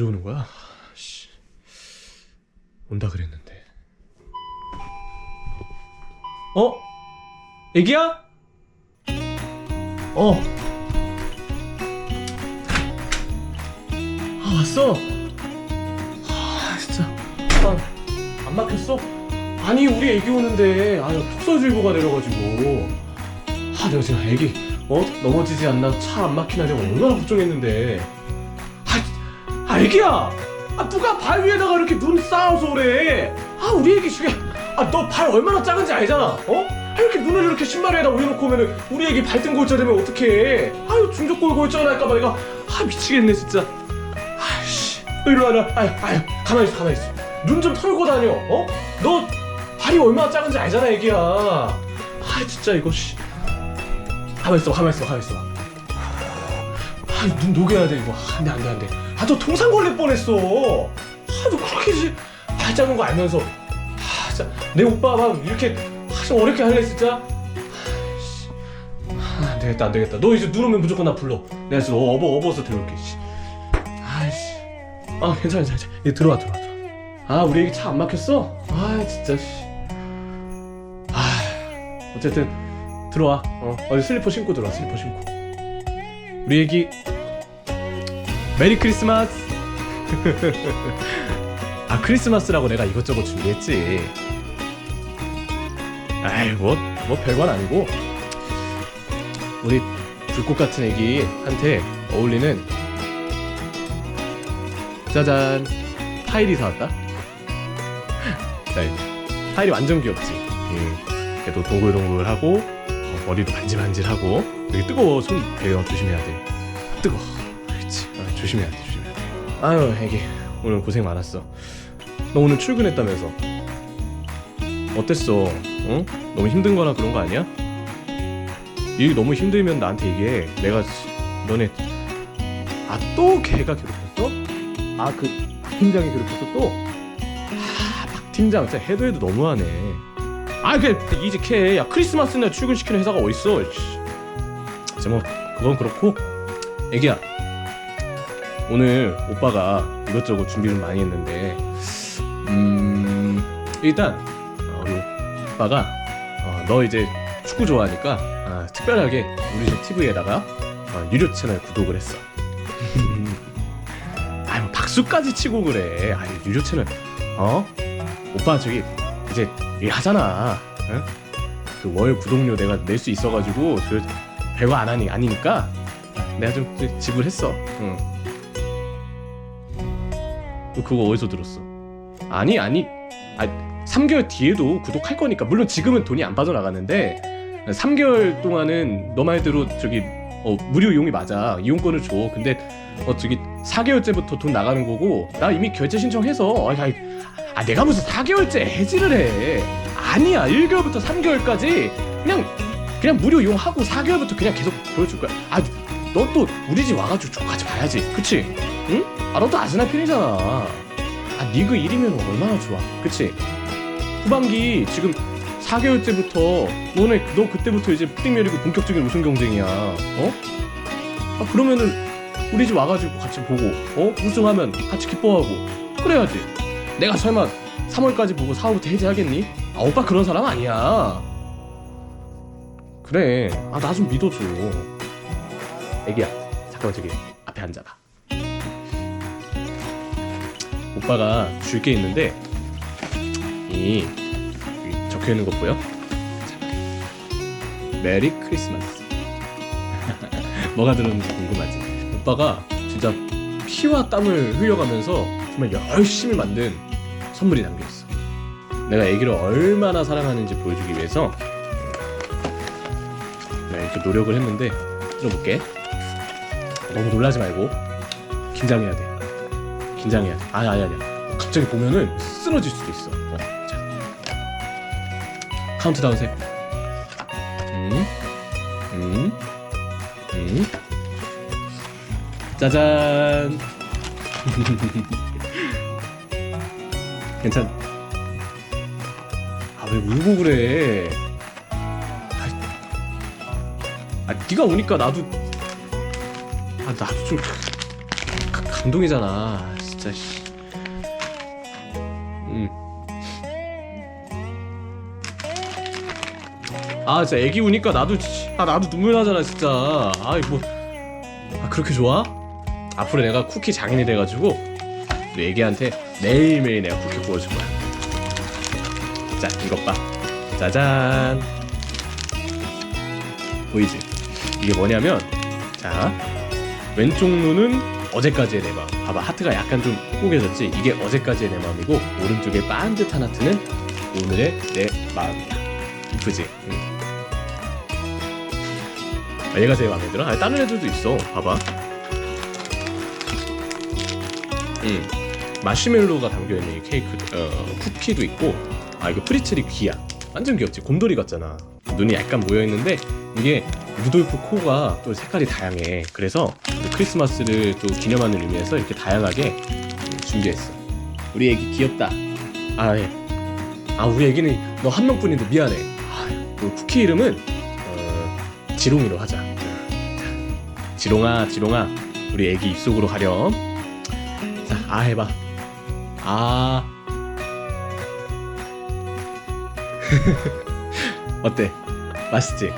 언제 오는 거야? 씨. 온다 그랬는데. 어? 애기야? 어. 아 왔어. 아 진짜. 아, 안 막혔어? 아니 우리 애기 오는데 아 특수질보가 내려가지고. 아 내가 지금 애기 어 넘어지지 않나 차 안 막히나 내가 얼마나 걱정했는데. 애기야. 아 누가 발 위에다가 이렇게 눈 쌓아서 그래. 아 우리 애기 지금 아너 발 얼마나 작은지 알잖아. 어? 아, 이렇게 눈을 이렇게 신발에다 올려놓고 오면은 우리 애기 발등 골절 되면 어떡해. 아유 중족골 골절 할까봐 내가 아 미치겠네 진짜. 아이씨 이리 와라. 아유 아유 가만히 있어 가만히 있어. 눈 좀 털고 다녀. 어? 너 발이 얼마나 작은지 알잖아 애기야. 아 진짜 이거 씨. 가만 있어 가만 있어 가만 있어. 아눈 녹여야 돼 이거. 안돼 안돼 안돼. 아너 통상 걸릴 뻔했어. 아너 그렇게 지- 발 작은 거 알면서. 아 진짜 내 오빠 막 이렇게 아주 어렵게 할래 진짜. 아이씨. 아, 안 되겠다 안 되겠다. 너 이제 눈 오면 무조건 나 불러. 내가 지금 업어 업어서 데려올게. 씨. 아이씨. 아 괜찮아 괜찮아. 얘 들어와 들어와 들어와. 아 우리 애기 차 안 막혔어? 아 진짜 씨. 아 어쨌든 들어와. 어 어디 슬리퍼 신고 들어와 슬리퍼 신고. 우리 애기 메리 크리스마스. 아 크리스마스라고 내가 이것저것 준비했지. 아이 뭐 뭐 별건 아니고 우리 불꽃 같은 애기한테 어울리는 짜잔 파일이 사왔다. 자, 파일이 완전 귀엽지. 예, 걔도 동글동글하고 어, 머리도 반질반질하고 여기 뜨거워 손 대요 조심해야 돼. 뜨거. 아, 조심해야 돼 조심해야 돼. 아유 애기 오늘 고생 많았어. 너 오늘 출근했다면서? 어땠어? 응? 너무 힘든 거나 그런 거 아니야? 일 너무 힘들면 나한테 얘기해. 내가 지- 너네 아 또 걔가 괴롭혔어? 아그박 팀장이 괴롭혔어 또? 아박 팀장 진짜 해도 해도 너무하네. 아그 이직해. 야 크리스마스 날 출근시키는 회사가 어딨어? 씨. 이제 뭐 그건 그렇고 애기야 오늘 오빠가 이것저것 준비를 많이 했는데 음 일단 어, 우리 오빠가 어, 너 이제 축구 좋아하니까 아, 특별하게 우리 집 TV에다가 어, 유료 채널 구독을 했어. 아이 뭐 박수까지 치고 그래. 아이 유료 채널 어? 오빠 저기 이제 일 하잖아. 응? 그월 구독료 내가 낼 수 있어가지고 그 별거 안 하니 아니니까 내가 좀 지불했어. 응. 너 그거 어디서 들었어? 아니 아니. 아 3개월 뒤에도 구독할 거니까. 물론 지금은 돈이 안 빠져나가는데 3개월 동안은 너 말대로 저기 어, 무료 이용이 맞아. 이용권을 줘. 근데 어 저기 4개월째부터 돈 나가는 거고 나 이미 결제 신청해서 아, 아, 아 내가 무슨 4개월째 해지를 해. 아니야. 1개월부터 3개월까지 그냥 그냥 무료 이용하고 4개월부터 그냥 계속 보여줄 거야. 아 너 또 우리 집 와가지고 조까지 봐야지. 그치? 응? 아 너도 아스날 팬이잖아 아 리그 1이면 얼마나 좋아 그치? 후반기 지금 4개월째부터 너네 너 그때부터 이제 푸딩멸이고 본격적인 우승 경쟁이야 어? 아 그러면은 우리 집 와가지고 같이 보고 어? 우승하면 같이 기뻐하고 그래야지 내가 설마 3월까지 보고 4월부터 해지하겠니? 아 오빠 그런 사람 아니야 그래 아 나 좀 믿어줘 애기야 잠깐만 저기 앞에 앉아봐 오빠가 줄 게 있는데 이 적혀 있는 거 보여? 자, 메리 크리스마스. 뭐가 들었는지 궁금하지? 오빠가 진짜 피와 땀을 흘려가면서 정말 열심히 만든 선물이 담겨 있어. 내가 아기를 얼마나 사랑하는지 보여주기 위해서 이렇게 노력을 했는데 들어볼게. 너무 놀라지 말고 긴장해야 돼. 긴장해야 돼. 아니 아니 아니. 갑자기 보면은 쓰러질 수도 있어. 어, 자. 카운트다운 세. 음, 음, 음. 짜잔. 괜찮. 아 왜 울고 그래? 아, 아 네가 오니까 나도 아 나도 좀 가- 감동이잖아. 진짜 씨. 음. 아 진짜 애기 우니까 나도 씨, 아 나도 눈물 나잖아 진짜 아이 뭐 아 그렇게 좋아? 앞으로 내가 쿠키 장인이 돼가지고 우리 애기한테 매일매일 내가 쿠키 구워줄 거야 자 이것 봐 짜잔 보이지? 이게 뭐냐면 자 왼쪽 눈은 어제까지의 내 마음. 봐봐 하트가 약간 좀 꾸겨졌지? 이게 어제까지의 내 마음이고 오른쪽에 반듯한 하트는 오늘의 내 마음이야 이쁘지? 응. 아, 얘가 제일 마음에 들어? 아니 다른 애들도 있어. 봐봐. 응. 마시멜로가 담겨있는 이 케이크 어, 쿠키도 있고 아 이거 프리첼이 귀야. 완전 귀엽지? 곰돌이 같잖아. 눈이 약간 모여있는데 이게 루돌프 코가 또 색깔이 다양해. 그래서 크리스마스를 또 기념하는 의미에서 이렇게 다양하게 음, 준비했어. 우리 애기 귀엽다. 아 예. 아 우리 애기는 너 한 명뿐인데 미안해. 아, 그 쿠키 이름은 어, 지롱이로 하자. 자, 지롱아 지롱아. 우리 애기 입속으로 가렴. 자 아 해봐. 아. 어때? 맛있지?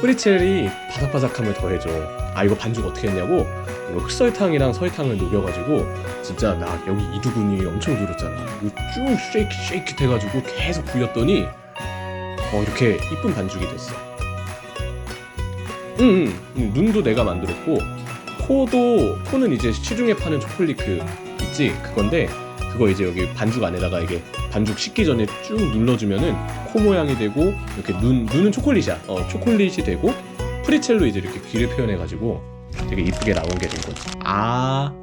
프리첼이 바삭바삭함을 더해줘 아 이거 반죽 어떻게 했냐고? 이거 흑설탕이랑 설탕을 녹여가지고 진짜 나 여기 이두근이 엄청 늘었잖아. 이거 쭉 쉐이키 쉐이키 돼가지고 계속 굴렸더니 어 이렇게 이쁜 반죽이 됐어. 응, 응 눈도 내가 만들었고 코도 코는 이제 시중에 파는 초콜릿 그 있지? 그건데 그거 이제 여기 반죽 안에다가 이게 반죽 식기 전에 쭉 눌러주면은 코 모양이 되고 이렇게 눈 눈은 초콜릿이야. 어 초콜릿이 되고 프리첼로 이제 이렇게 귀를 표현해가지고 되게 이쁘게 나온 게된 거지. 아.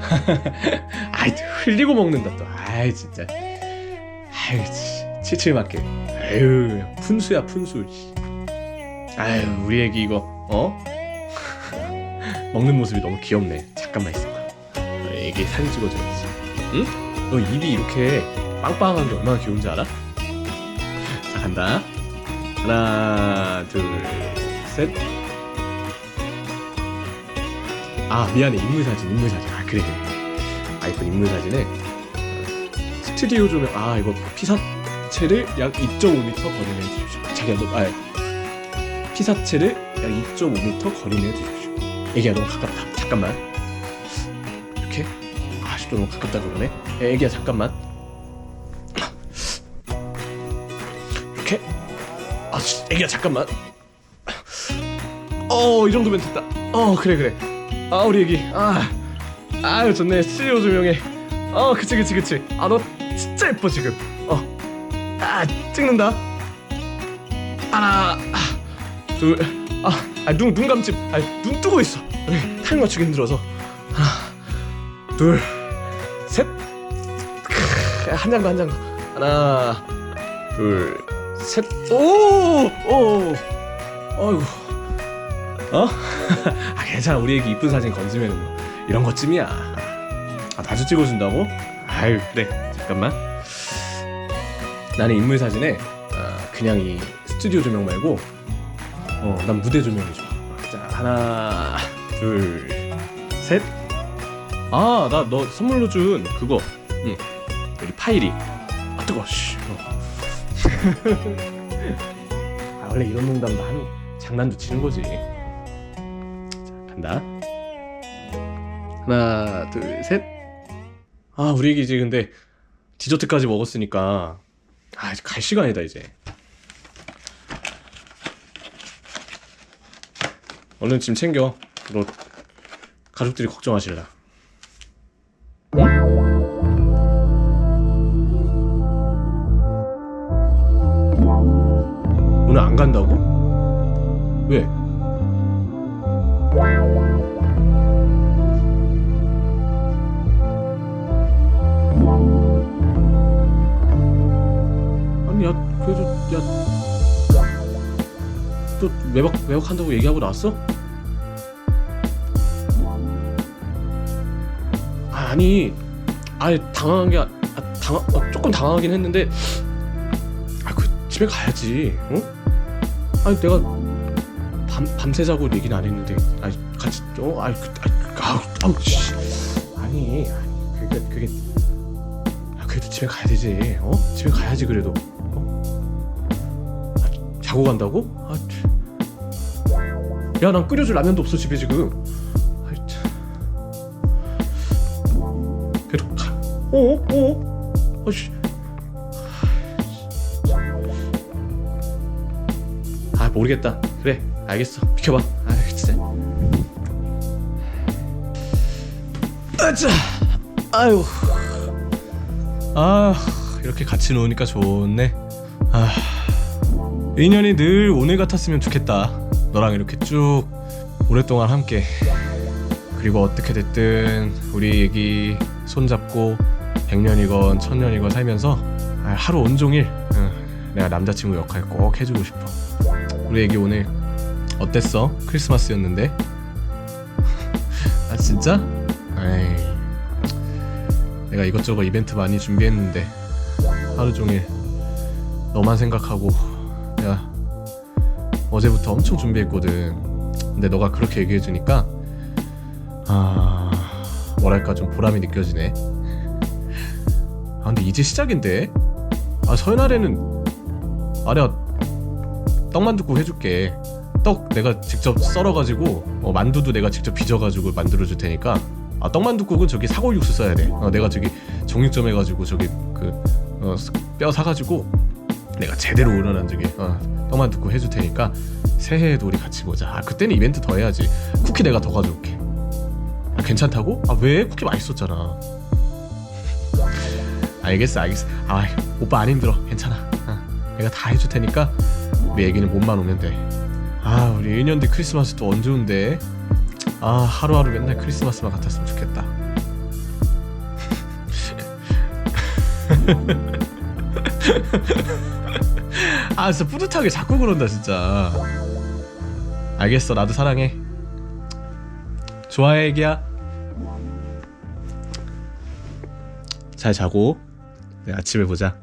아이 흘리고 먹는다 또. 아이 진짜. 아이 칠칠 맞게. 아유 푼수야 푼수. 아유 우리 애기 이거 어 먹는 모습이 너무 귀엽네. 잠깐만 있어봐. 어, 애기 사진 찍어줘야지. 응? 너 입이 이렇게 빵빵한 게 얼마나 귀여운지 알아? 자 간다. 하나, 둘, 셋. 아 미안해 인물 사진, 인물 사진. 아 그래 그래. 아이폰 인물 사진에 어, 스튜디오 조명. 아 이거 피사체를 약 2.5m 거리 내에 두십시오. 자기야 너, 아 피사체를 약 2.5m 거리 내에 두십시오. 애기야 너무 가깝다. 잠깐만. 이렇게 아직도 너무 가깝다 그러네. 애기야 잠깐만. 아, 씨, 애기야 잠깐만. 어, 이 정도면 됐다. 어, 그래 그래. 아, 우리 애기. 아, 아유 좋네. 스튜디오 조명에. 어, 그치 그치 그치. 아, 너 진짜 예뻐 지금. 어, 아, 찍는다. 하나, 아, 둘, 아, 아, 눈, 눈 감지. 아, 눈 뜨고 있어. 그래, 타임 맞추기 힘들어서. 하나, 둘, 셋. 크, 한장 더, 한 장 더. 하나, 둘, 셋. 오, 오. 어이구. 어? 아, 괜찮아. 우리 애기 이쁜 사진 건지면 뭐 이런 것쯤이야. 아, 다시 찍어준다고? 아유, 그래. 잠깐만. 나는 인물 사진에 아, 그냥 이 스튜디오 조명 말고, 어, 난 무대 조명이 좋아. 자, 하나, 둘, 셋. 아, 나 너 선물로 준 그거. 응. 여기 파일이. 아 뜨거. 씨. 어. 아 원래 이런 농담도 하는 장난도 치는 거지. 자 간다. 하나, 둘, 셋. 아 우리 애기 이제 근데 디저트까지 먹었으니까 아 이제 갈 시간이다 이제. 얼른 짐 챙겨. 너 가족들이 걱정하실라. 오늘 안 간다고? 왜? 아니 야 그래도 야또 외박 외박한다고 얘기하고 나왔어? 아, 아니 아니 당황한 게 아, 당황 어, 조금 당황하긴 했는데 아 그 집에 가야지 어? 아니 내가 밤 밤새 자고 얘기는 안 했는데 아니 같이 어 아니 그, 아우 아우 씨. 아니 그게 그게 아, 그래도 집에 가야 되지 어 집에 가야지 그래도 어? 아, 자고 간다고 아 야난 끓여줄 라면도 없어 집에 지금 아이 참 그래도 가 어? 어? 어씨 모르겠다. 그래 알겠어. 비켜봐. 아 진짜 아자 아유. 아 이렇게 같이 노니까 좋네. 아. 인연이 늘 오늘 같았으면 좋겠다. 너랑 이렇게 쭉 오랫동안 함께. 그리고 어떻게 됐든 우리 애기 손잡고 백년이건 천년이건 살면서 아, 하루 온종일 응, 내가 남자친구 역할 꼭 해주고 싶어 우리 애기 오늘 어땠어? 크리스마스였는데? 아 진짜? 에이. 내가 이것저것 이벤트 많이 준비했는데 하루 종일 너만 생각하고 내가 어제부터 엄청 준비했거든. 근데 너가 그렇게 얘기해 주니까 아 뭐랄까 좀 보람이 느껴지네. 아 근데 이제 시작인데? 아 설날에는 아 내가 떡만둣국 해줄게. 떡 내가 직접 썰어가지고 어, 만두도 내가 직접 빚어가지고 만들어줄 테니까. 아 떡만둣국은 저기 사골 육수 써야 돼. 어, 내가 저기 정육점 해가지고 저기 그뼈 사가지고 내가 제대로 우러난 저기 어, 떡만둣국 해줄 테니까 새해에도 우리 같이 보자. 아, 그때는 이벤트 더 해야지. 쿠키 내가 더 가져올게. 아, 괜찮다고? 아 왜? 쿠키 맛있었잖아. 알겠어 알겠어. 아 오빠 안 힘들어. 괜찮아. 어, 내가 다 해줄 테니까 우리 애기는 몸만 오면 돼아 우리 1년 뒤 크리스마스 또 언제 온대 아 하루하루 맨날 크리스마스만 같았으면 좋겠다. 아 진짜 뿌듯하게 자꾸 그런다 진짜. 알겠어 나도 사랑해. 좋아해 애기야. 잘 자고. 내 아침에 보자